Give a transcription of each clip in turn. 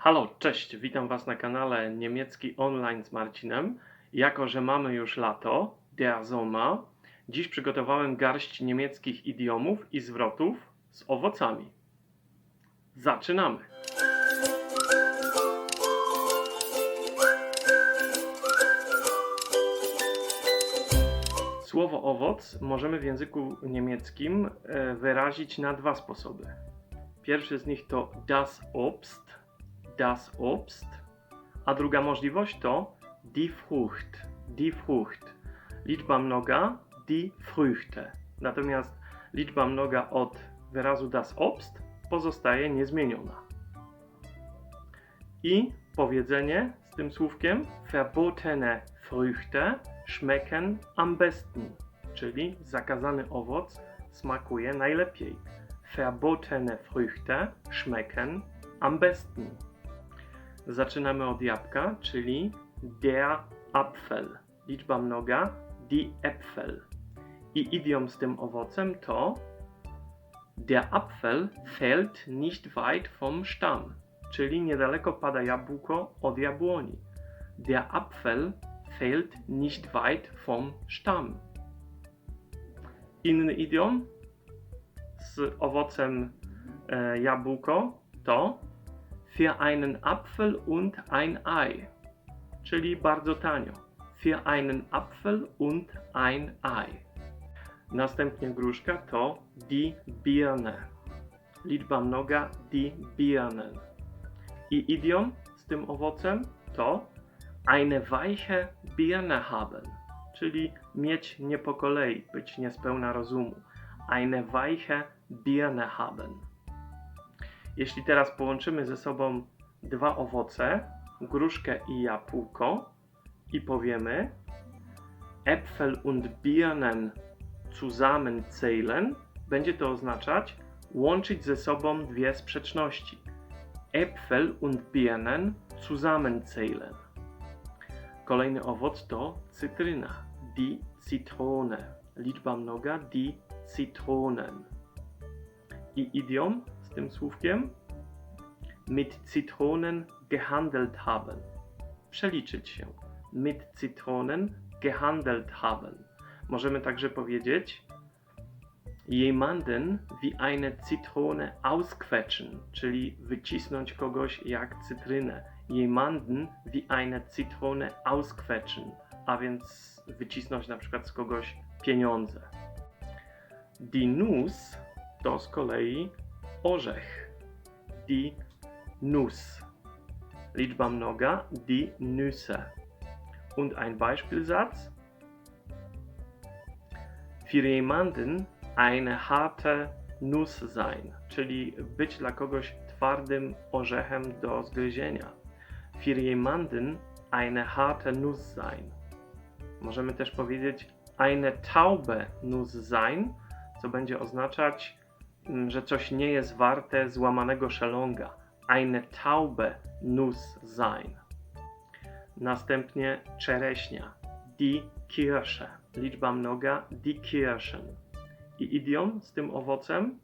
Halo, cześć, witam Was na kanale Niemiecki Online z Marcinem. Jako, że mamy już lato, der Sommer, dziś przygotowałem garść niemieckich idiomów i zwrotów z owocami. Zaczynamy! Słowo owoc możemy w języku niemieckim e, wyrazić na dwa sposoby. Pierwszy z nich to das Obst, das Obst, a druga możliwość to die Frucht, die Frucht. Liczba mnoga, die Früchte. Natomiast liczba mnoga od wyrazu das Obst pozostaje niezmieniona. I powiedzenie z tym słówkiem verbotene Früchte schmecken am besten, czyli zakazany owoc smakuje najlepiej. Verbotene Früchte schmecken am besten. Zaczynamy od jabłka, czyli der Apfel. Liczba mnoga die Äpfel. I idiom z tym owocem to Der Apfel fällt nicht weit vom Stamm, czyli niedaleko pada jabłko od jabłoni. Der Apfel fällt nicht weit vom Stamm. Inny idiom z owocem e, jabłko to für einen Apfel und ein Ei, czyli bardzo tanio. Für einen Apfel und ein Ei. Następnie gruszka to die Birne. Liczba mnoga die Birnen. I idiom z tym owocem to eine weiche Birne haben, czyli mieć nie po kolei, być niespełna rozumu. Eine weiche Birne haben. Jeśli teraz połączymy ze sobą dwa owoce, gruszkę i jabłko, i powiemy Äpfel und Birnen zusammenzählen, będzie to oznaczać łączyć ze sobą dwie sprzeczności. Äpfel und Birnen zusammenzählen. Kolejny owoc to cytryna, die Zitrone. Liczba mnoga die Zitronen. I idiom tym słówkiem mit Zitronen gehandelt haben. Przeliczyć się. Mit Zitronen gehandelt haben. Możemy także powiedzieć jemanden wie eine Zitrone ausquetschen, czyli wycisnąć kogoś jak cytrynę. Jemanden wie eine Zitrone ausquetschen, a więc wycisnąć na przykład z kogoś pieniądze. Die Nuss to z kolei orzech. Die Nuss. Liczba mnoga die Nüsse. Und ein Beispielsatz. Für jemanden eine harte Nuss sein, czyli być dla kogoś twardym orzechem do zgryzienia. Für jemanden eine harte Nuss sein. Możemy też powiedzieć eine taube Nuss sein, co będzie oznaczać, że coś nie jest warte złamanego szelonga. Eine taube Nuss sein. Następnie czereśnia. Die Kirsche. Liczba mnoga die Kirschen. I idiom z tym owocem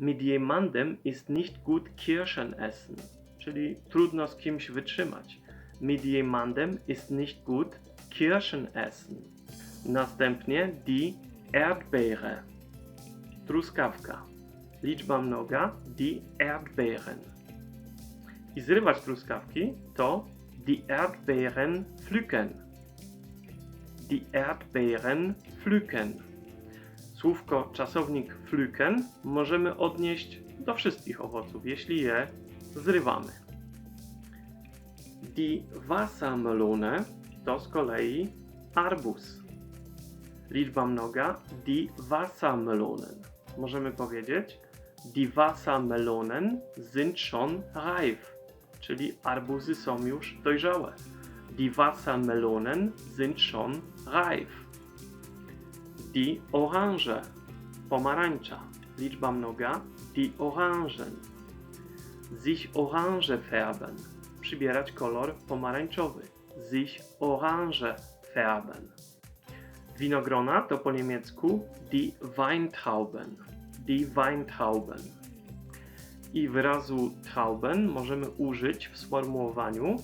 mit jemandem ist nicht gut Kirschen essen. Czyli trudno z kimś wytrzymać. Mit jemandem ist nicht gut Kirschen essen. Następnie die Erdbeere. Truskawka. Liczba mnoga die Erdbeeren. I zrywać truskawki to die Erdbeeren pflücken. Die Erdbeeren pflücken. Słówko czasownik pflücken możemy odnieść do wszystkich owoców, jeśli je zrywamy. Die Wassermelone to z kolei arbus. Liczba mnoga die Wassermelonen. Możemy powiedzieć die Wassermelonen sind schon reif, czyli arbuzy są już dojrzałe. Die Wassermelonen sind schon reif. Die Orange, pomarańcza. Liczba mnoga die Orangen. Sich orange färben, przybierać kolor pomarańczowy. Sich orange färben. Winogrona to po niemiecku die Weintrauben. Die Weintrauben. i wyrazu Trauben możemy użyć w sformułowaniu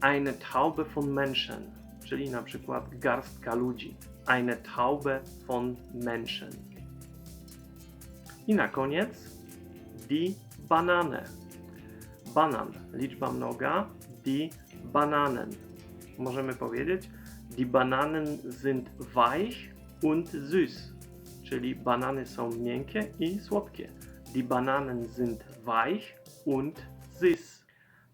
eine Traube von Menschen, czyli na przykład garstka ludzi. Eine Traube von Menschen. I na koniec die Banane. Banan, liczba mnoga, die Bananen. Możemy powiedzieć, die Bananen sind weich und süß, czyli banany są miękkie i słodkie. Die Bananen sind weich und süß.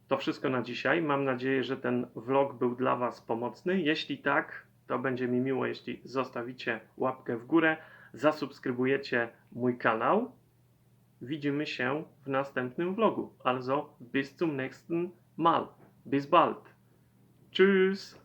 To wszystko na dzisiaj. Mam nadzieję, że ten vlog był dla Was pomocny. Jeśli tak, to będzie mi miło, jeśli zostawicie łapkę w górę, zasubskrybujecie mój kanał. Widzimy się w następnym vlogu. Also bis zum nächsten Mal. Bis bald. Tschüss.